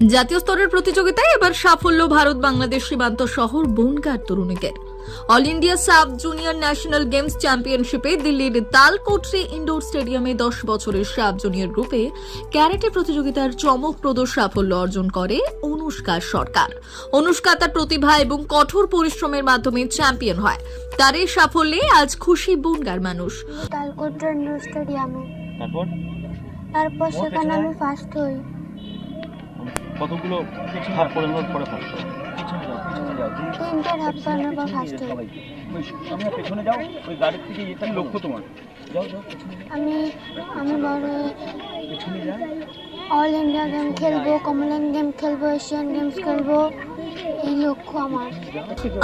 জাতীয় স্তরের প্রতিযোগিতায় এবার সাফল্য ভারত বাংলাদেশ সীমান্ত শহর বনগার তরুণীদের all India sub junior national games চ্যাম্পিয়নশিপে দিল্লির তালকোটরি ইনডোর স্টেডিয়ামে দশ বছরের সাব জুনিয়র গ্রুপে ক্যারেটে প্রতিযোগিতার চমকপ্রদ সাফল্য অর্জন করে অনুষ্কা সরকার। অনুষ্কা তার প্রতিভা এবং কঠোর পরিশ্রমের মাধ্যমে চ্যাম্পিয়ন হয়। তার এই সাফল্যে আজ খুশি বনগার মানুষ। তালকোটরা ইন্ডোর স্টেডিয়ামে। তারপর? তারপর সেখানে আমি ফার্স্ট হই। কতগুলো হাফ করে নেওয়ার পরে ফার্স্ট তিনটে হাফ পানোর পর ফার্স্ট হই পেছনে যাও ওই গাড়ির থেকে এটাই লক্ষ্য তোমার। যাও যাও আমি আমি বড় পেছনে যাও। অল ইন্ডিয়া গেম খেলব কমনওয়েলথ গেম খেলব এশিয়ান গেমস খেলব এই লক্ষ্য আমার।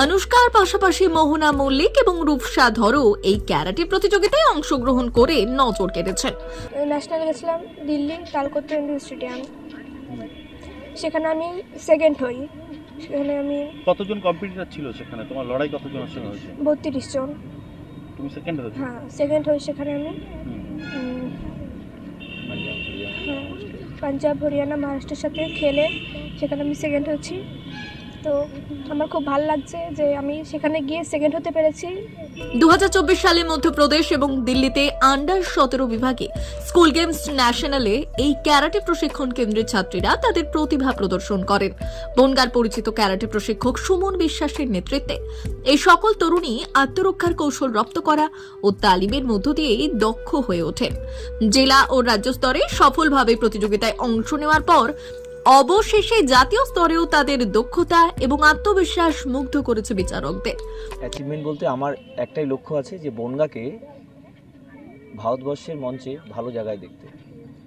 অনুষ্কার পাশাপাশি মোহনা মল্লিক এবং রূপসা ধরও এই ক্যারাটে প্রতিযোগিতায় অংশগ্রহণ করে নজর কেটেছেন। ন্যাশনাল গেছিলাম দিল্লি তালকোত্রা ইন্ডোর স্টেডিয়াম। সেখানে আমি সেকেন্ড হই। সেখানে আমি কতজন কম্পিটিটর ছিল সেখানে? তোমার লড়াই কতজন সঙ্গে হয়েছে? বত্রিশ জন। তুমি সেকেন্ড হয়েছো? হ্যাঁ সেকেন্ড হই সেখানে আমি। হ্যাঁ, পাঞ্জাব হরিয়ানা মহারাষ্ট্রের সাথে খেলে সেখানে আমি সেকেন্ড হচ্ছি। তো আমার খুব ভালো লাগছে যে আমি সেখানে গিয়ে সেকেন্ড হতে পেরেছি। দু সালে মধ্যপ্রদেশ এবং দিল্লিতে আন্ডার সতেরো বিভাগে স্কুল গেমস ন্যাশনালে এই ক্যারাটে প্রশিক্ষণ কেন্দ্রের ছাত্রীরা তাদের প্রতিভা প্রদর্শন করেন। বনগার পরিচিত ক্যারাটে প্রশিক্ষক সুমন বিশ্বাসের নেতৃত্বে এই সকল তরুণী আত্মরক্ষার কৌশল রপ্ত করা ও তালিমের মধ্য দিয়েই দক্ষ হয়ে ওঠেন। জেলা ও রাজ্য স্তরে সফলভাবে প্রতিযোগিতায় অংশ নেওয়ার পর অবশেষে জাতীয় স্তরেও তাদের দক্ষতা এবং আত্মবিশ্বাস মুগ্ধ করেছে বিচারকদের। অ্যাচিভমেন্ট বলতে আমার একটাই লক্ষ্য আছে যে বনগাকে ভারতবর্ষের মঞ্চে ভালো জায়গায় দেখতে।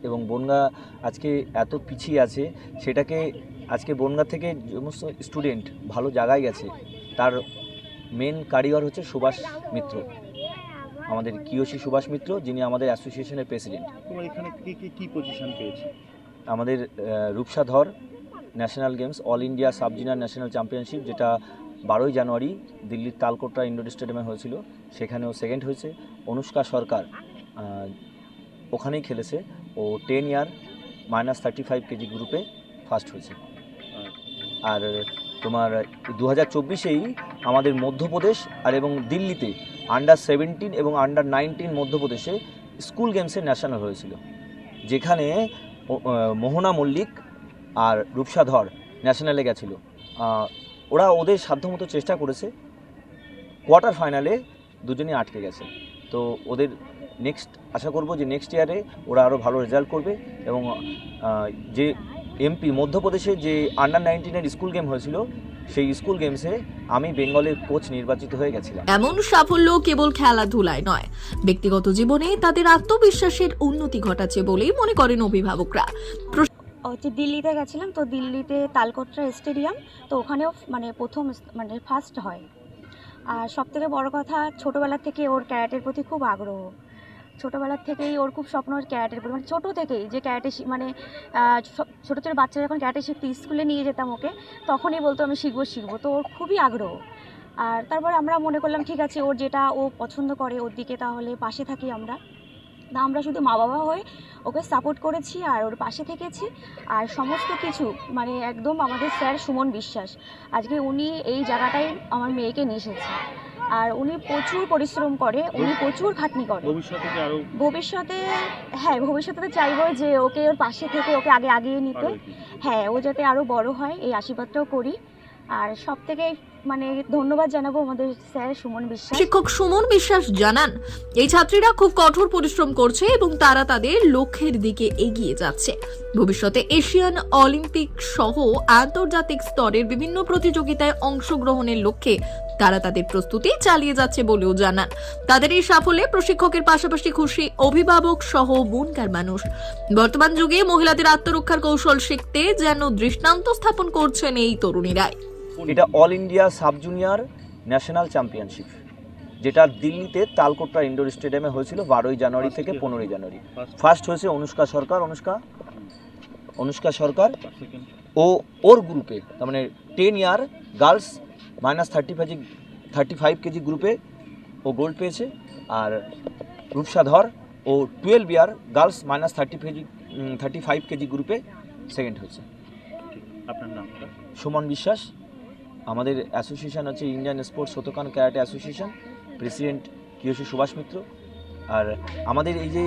এবং বনগা আজকে এত পিছিয়ে আছে সেটাকে আজকে বনগা থেকে সমস্ত স্টুডেন্ট ভালো জায়গায় গেছে তার মেন কারিগর হচ্ছে সুভাষ মিত্র। আমাদের কিয়সী সুভাষ মিত্র যিনি আমাদের অ্যাসোসিয়েশনের প্রেসিডেন্ট তোমার এখানে কি কি কি পজিশন পেয়েছে? আমাদের রূপসাধর national games, all India sub national championship, যেটা বারোই জানুয়ারি দিল্লির তালকোটরা ইন্ডোর স্টেডিয়ামে হয়েছিল। সেখানেও সেকেন্ড হয়েছে। অনুষ্কা সরকার ওখানেই খেলেছে। ও ten year minus thirty five K G গ্রুপে ফার্স্ট হয়েছে। আর তোমার দু হাজার চব্বিশেই আমাদের মধ্যপ্রদেশ আর এবং দিল্লিতে আন্ডার সেভেন্টিন এবং আন্ডার নাইনটিন মধ্যপ্রদেশে স্কুল গেমসে ন্যাশনাল হয়েছিল। যেখানে মোহনা মল্লিক আর রূপসাধর ন্যাশনালে গেছিল। ওরা ওদের সাধ্যমতো চেষ্টা করেছে। কোয়ার্টার ফাইনালে দুজনেই আটকে গেছে। তো ওদের নেক্সট আশা করব যে নেক্সট ইয়ারে ওরা আরও ভালো রেজাল্ট করবে এবং যে এমপি মধ্যপ্রদেশে যে আন্ডার নাইনটিনের স্কুল গেম হয়েছিল সেই স্কুল গেমসে আমি বেঙ্গলের কোচ নির্বাচিত হয়ে গেছিলাম। এমন সাফল্য কেবল খেলাধুলায় নয় ব্যক্তিগত জীবনে তাদের আত্মবিশ্বাসের উন্নতি ঘটাচ্ছে বলেই মনে করেন অভিভাবকরা। হচ্ছে দিল্লিতে গেছিলাম তো দিল্লিতে তালকোটরা স্টেডিয়াম তো ওখানেও মানে প্রথম মানে ফার্স্ট হয়। আর সব থেকে বড় কথা ছোটোবেলা থেকে ওর ক্যারাটের প্রতি খুব আগ্রহ। ছোটোবেলার থেকেই ওর খুব স্বপ্ন ক্যারাটের প্রতি মানে ছোটো থেকেই যে ক্যারাটে মানে ছোটো ছোটো বাচ্চারা যখন ক্যারাটে শিখতে স্কুলে নিয়ে যেতাম ওকে, তখনই বলতো আমি শিখব শিখব। তো ওর খুবই আগ্রহ। আর তারপর আমরা মনে করলাম, ঠিক আছে, ওর যেটা ও পছন্দ করে ওর দিকে তাহলে পাশে থাকি আমরা। তা আমরা শুধু মা বাবা হয়ে ওকে সাপোর্ট করেছি আর ওর পাশে থেকেছি। আর সমস্ত কিছু মানে একদম আমাদের স্যার সুমন বিশ্বাস, আজকে উনি এই জায়গাটাই আমার মেয়েকে নিয়ে এসেছে। আর উনি প্রচুর পরিশ্রম করে উনি প্রচুর খাটনি করে। ভবিষ্যতে আরও ভবিষ্যতে হ্যাঁ ভবিষ্যতে তো চাইব যে ওকে ওর পাশে থেকে ওকে আগে আগিয়ে নিতে। হ্যাঁ ও যাতে আরও বড় হয় এই আশীর্বাদটাও করি। আর সব থেকে মানে ধন্যবাদ জানাব আমাদের স্যার সুমন বিশ্বাস। শিক্ষক সুমন বিশ্বাস জানান এই ছাত্রীরা খুব কঠোর পরিশ্রম করছে এবং তারা তাদের লক্ষ্যের দিকে এগিয়ে যাচ্ছে। ভবিষ্যতে এশিয়ান অলিম্পিক সহ আন্তর্জাতিক স্তরের বিভিন্ন প্রতিযোগিতায় অংশগ্রহণের লক্ষ্যে তারা তাদের প্রস্তুতি চালিয়ে যাচ্ছে বলেও জানান। তাদের এই সাফল্যে প্রশিক্ষকের পাশাপাশি খুশি অভিভাবক সহ বনকার মানুষ। বর্তমান যুগে মহিলাদের আত্মরক্ষার কৌশল শিখতে যেন দৃষ্টান্ত স্থাপন করছেন এই তরুণীরাই। এটা all India sub junior national championship যেটা দিল্লিতে তালকোটরা ইন্ডোর স্টেডিয়ামে হয়েছিল বারোই জানুয়ারি থেকে পনেরোই জানুয়ারি। ফার্স্ট হয়েছে অনুষ্কা সরকার অনুষ্কা? অনুষ্কা সরকার ও ওর গ্রুপে তার মানে ten year girls minus thirty five thirty five K G গ্রুপে ও গোল্ড পেয়েছে। আর রূপসা ধর ও twelve year girls minus thirty K G thirty five K G গ্রুপে সেকেন্ড হয়েছে। আপনার নামটা সুমন বিশ্বাস। আমাদের অ্যাসোসিয়েশন হচ্ছে Indian sports Shotokan karate association president kyoshi Subhash Mitra. আর আমাদের এই যে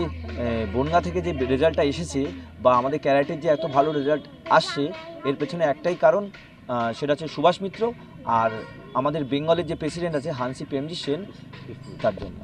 বনগা থেকে যে রেজাল্টটা এসেছে বা আমাদের ক্যারাটের যে এত ভালো রেজাল্ট আসছে এর পেছনে একটাই কারণ সেটা হচ্ছে সুভাষ মিত্র আর আমাদের বেঙ্গলের যে প্রেসিডেন্ট আছে হানসি প্রেমজি সেন তার জন্য।